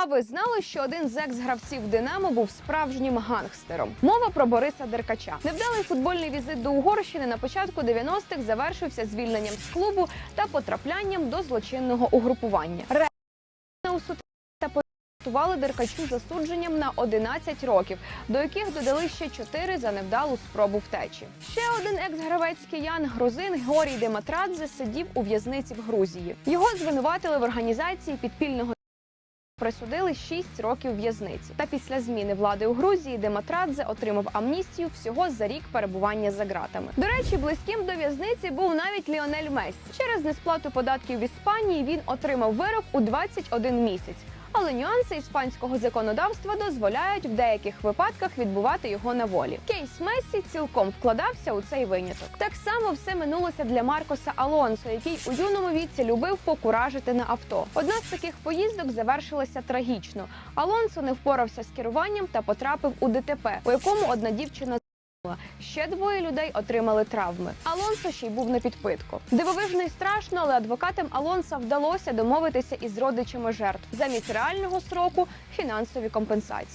А ви знали, що один з екс-гравців Динамо був справжнім гангстером? Мова про Бориса Деркача. Невдалий футбольний візит до Угорщини на початку 90-х завершився звільненням з клубу та потраплянням до злочинного угрупування. Готували Деркачу засудженням на 11 років, до яких додали ще 4 за невдалу спробу втечі. Ще один екс-гравець киян грузин Георгій Дематрадзе сидів у в'язниці в Грузії. Його звинуватили в організації підпільного присудили 6 років в'язниці. Та після зміни влади у Грузії Дематрадзе отримав амністію всього за рік перебування за ґратами. До речі, близьким до в'язниці був навіть Ліонель Мессі. Через несплату податків в Іспанії він отримав вирок у 21 місяць. Але нюанси іспанського законодавства дозволяють в деяких випадках відбувати його на волі. Кейс Мессі цілком вкладався у цей виняток. Так само все минулося для Маркоса Алонсо, який у юному віці любив покуражити на авто. Одна з таких поїздок завершилася трагічно. Алонсо не впорався з керуванням та потрапив у ДТП, у якому одна дівчина Ще двоє людей отримали травми. Алонсо ще й був на підпитку. Дивовижно і страшно, але адвокатам Алонса вдалося домовитися із родичами жертв замість реального сроку фінансові компенсації.